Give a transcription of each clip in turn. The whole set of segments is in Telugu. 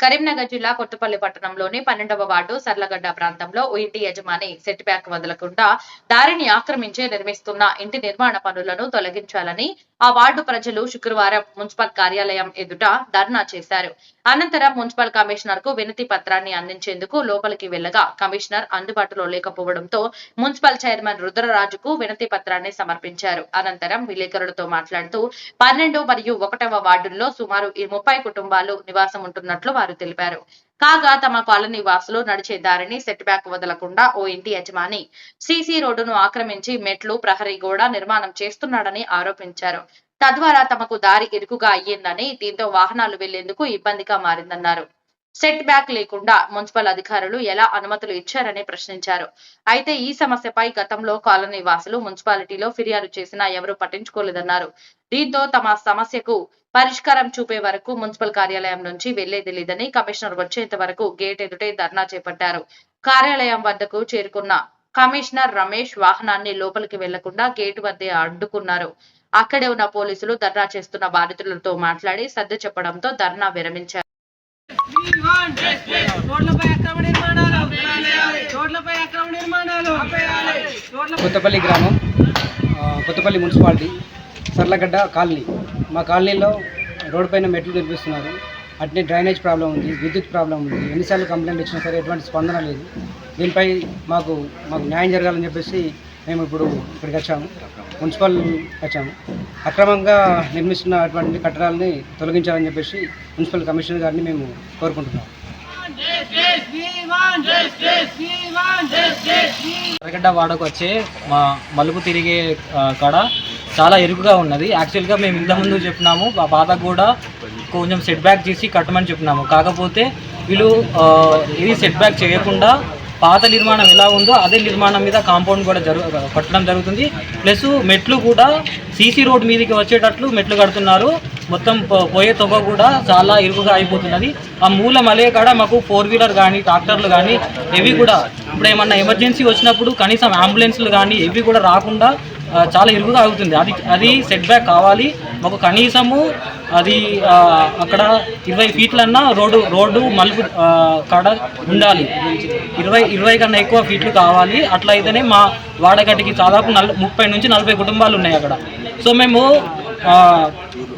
Karimnagar జిల్లా కొత్తపల్లి పట్టణంలోని పన్నెండవ వార్డు సర్లగడ్డ ప్రాంతంలో ఓ ఇంటి యజమాని సెట్ బ్యాక్ వదలకుండా దారిని ఆక్రమించి నిర్మిస్తున్న ఇంటి నిర్మాణ పనులను తొలగించాలని ఆ వార్డు ప్రజలు శుక్రవారం మున్సిపల్ కార్యాలయం ఎదుట ధర్నా చేశారు. అనంతరం మున్సిపల్ కమిషనర్కు వినతి పత్రాన్ని అందించేందుకు లోపలికి వెళ్ళగా కమిషనర్ అందుబాటులో లేకపోవడంతో మున్సిపల్ చైర్మన్ రుద్రరాజుకు వినతి పత్రాన్ని సమర్పించారు. అనంతరం విలేకరులతో మాట్లాడుతూ పన్నెండు మరియు ఒకటవ వార్డుల్లో సుమారు ఈ ముప్పై కుటుంబాలు నివాసం ఉంటున్నట్లు వారు తెలిపారు. కాగా తమ కాలనీ వాసులు నడిచే దారిని సెట్ బ్యాక్ వదలకుండా ఓ ఇంటి యజమాని సీసీ రోడ్డును ఆక్రమించి మెట్లు ప్రహరీ గోడ నిర్మాణం చేస్తున్నాడని ఆరోపించారు. తద్వారా తమకు దారి ఇరుకుగా అయ్యిందని దీంతో వాహనాలు వెళ్ళేందుకు ఇబ్బందిగా మారిందన్నారు. సెట్ బ్యాక్ లేకుండా మున్సిపల్ అధికారులు ఎలా అనుమతులు ఇచ్చారని ప్రశ్నించారు. అయితే ఈ సమస్యపై గతంలో కాలనీ వాసులు మున్సిపాలిటీలో ఫిర్యాదు చేసినా ఎవరూ పట్టించుకోలేదన్నారు. దీంతో తమ సమస్యకు పరిష్కారం చూపే వరకు మున్సిపల్ కార్యాలయం నుంచి వెళ్ళేది లేదని కమిషనర్ వచ్చేంత వరకు గేట్ ఎదుటే ధర్నా చేపట్టారు. కార్యాలయం వద్దకు చేరుకున్న కమిషనర్ రమేష్ వాహనాన్ని లోపలికి వెళ్ళకుండా గేటు వద్దే అడ్డుకున్నారు. అక్కడే ఉన్న పోలీసులు ధర్నా చేస్తున్న బాధితులతో మాట్లాడి సర్ది చెప్పడంతో ధర్నా విరమించారు. రోడ్లపై అక్రమ నిర్మాణాలు రోడ్లపై అక్రమ నిర్మాణాలు కొత్తపల్లి గ్రామం కొత్తపల్లి మున్సిపాలిటీ సర్లగడ్డ కాలనీ. మా కాలనీలో రోడ్డు పైన మెట్లు నిర్మిస్తున్నారు అట్నే డ్రైనేజ్ ప్రాబ్లం ఉంది విద్యుత్ ప్రాబ్లం ఉంది. ఎన్నిసార్లు కంప్లైంట్ ఇచ్చినా సరే ఎటువంటి స్పందన లేదు. దీనిపై మాకు మాకు న్యాయం జరగాలని చెప్పేసి మేము ఇప్పుడు ఇక్కడికి వచ్చాము. మున్సిపల్ వచ్చాము. అక్రమంగా నిర్మిస్తున్నటువంటి కట్టడాలని తొలగించాలని చెప్పేసి మున్సిపల్ కమిషనర్ గారిని మేము కోరుకుంటున్నాం. ఎర్రగడ్డ వాడకు వచ్చే మా మలుపు తిరిగే కాడ చాలా ఇరుకుగా ఉన్నది. యాక్చువల్గా మేము ఇంతకుముందు చెప్పినాము ఆ బాధ కూడా కొంచెం సెట్ బ్యాక్ చేసి కట్టమని చెప్పినాము. కాకపోతే వీళ్ళు ఇది సెట్ బ్యాక్ చేయకుండా పాత నిర్మాణం ఎలా ఉందో అదే నిర్మాణం మీద కాంపౌండ్ కూడా జరుగు కట్టడం జరుగుతుంది. ప్లస్ మెట్లు కూడా సీసీ రోడ్ మీదకి వచ్చేటట్లు మెట్లు కడుతున్నారు. మొత్తం పోయే తొగ కూడా చాలా ఇరుకుగా అయిపోతున్నది. ఆ మూల మలే కాడ మాకు ఫోర్ వీలర్ కానీ ట్రాక్టర్లు కానీ ఇవి కూడా ఇప్పుడు ఏమన్నా ఎమర్జెన్సీ వచ్చినప్పుడు కనీసం అంబులెన్స్లు కానీ ఇవి కూడా రాకుండా చాలా ఇరుకుగా అవుతుంది. అది అది సెట్ బ్యాక్ కావాలి. మాకు కనీసము అది అక్కడ ఇరవై ఫీట్లన్నా రోడ్డు రోడ్డు మలుపు కాడ ఉండాలి. ఇరవై ఇరవై కన్నా ఎక్కువ ఫీట్లు కావాలి. అట్లా అయితేనే మా వాడగట్టికి దాదాపు నల్ ముప్పై నుంచి నలభై కుటుంబాలు ఉన్నాయి అక్కడ. సో మేము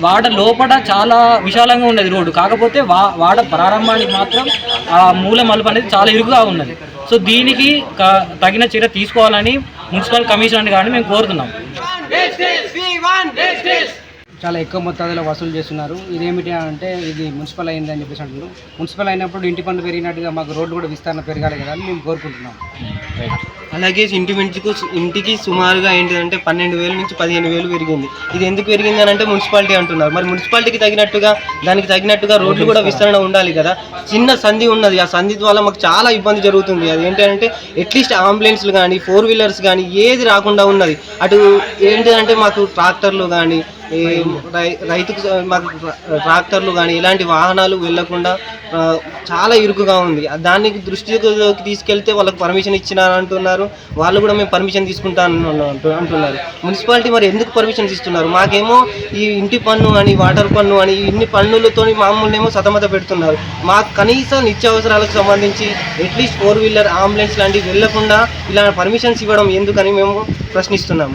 వాడ లోపల చాలా విశాలంగా ఉండేది రోడ్డు. కాకపోతే వా వాడ ప్రారంభానికి మాత్రం ఆ మూల మలుపు అనేది చాలా ఇరుకుగా ఉన్నది. సో దీనికి తగిన చర్య తీసుకోవాలని మున్సిపల్ కమిషనర్ కానీ మేము కోరుతున్నాం. చాలా ఎక్కువ మొత్తాదులో వసూలు చేస్తున్నారు. ఇదేమిటి అంటే ఇది మున్సిపల్ అయిందని చెప్పేసి అంటున్నారు. మున్సిపల్ అయినప్పుడు ఇంటి పనులు పెరిగినట్టుగా మాకు రోడ్డు కూడా విస్తరణ పెరగాలి కదా అని మేము కోరుకుంటున్నాం. అలాగే ఇంటి మించుకు ఇంటికి సుమారుగా ఏంటిదంటే పన్నెండు వేల నుంచి పదిహేను వేలు పెరిగింది. ఇది ఎందుకు పెరిగింది అని అంటే మున్సిపాలిటీ అంటున్నారు. మరి మున్సిపాలిటీకి తగినట్టుగా దానికి తగినట్టుగా రోడ్లు కూడా విస్తరణ ఉండాలి కదా. చిన్న సంధి ఉన్నది. ఆ సంధి ద్వారా మాకు చాలా ఇబ్బంది జరుగుతుంది. అది ఏంటంటే అట్లీస్ట్ అంబులెన్స్లు కానీ ఫోర్ వీలర్స్ కానీ ఏది రాకుండా ఉన్నది. అటు ఏంటిదంటే మాకు ట్రాక్టర్లు కానీ ఈ రై- రైతుకు ట్రాక్టర్లు కానీ ఇలాంటి వాహనాలు వెళ్ళకుండా చాలా ఇరుకుగా ఉంది. దానికి దృష్టిలోకి తీసుకెళ్తే వాళ్ళకి పర్మిషన్ ఇచ్చినా అంటున్నారు. వాళ్ళు కూడా మేము పర్మిషన్ తీసుకుంటాను అంటున్నారు. మున్సిపాలిటీ మరి ఎందుకు పర్మిషన్ ఇస్తున్నారు? మాకేమో ఈ ఇంటి పన్ను అని వాటర్ పన్ను అని ఇన్ని పన్నులతో మామూలు ఏమో సతమత పెడుతున్నారు. మాకు కనీసం నిత్యావసరాలకు సంబంధించి అట్లీస్ట్ ఫోర్ వీలర్ అంబులెన్స్ లాంటివి వెళ్ళకుండా ఇలా పర్మిషన్స్ ఇవ్వడం ఎందుకని మేము ప్రశ్నిస్తున్నాము.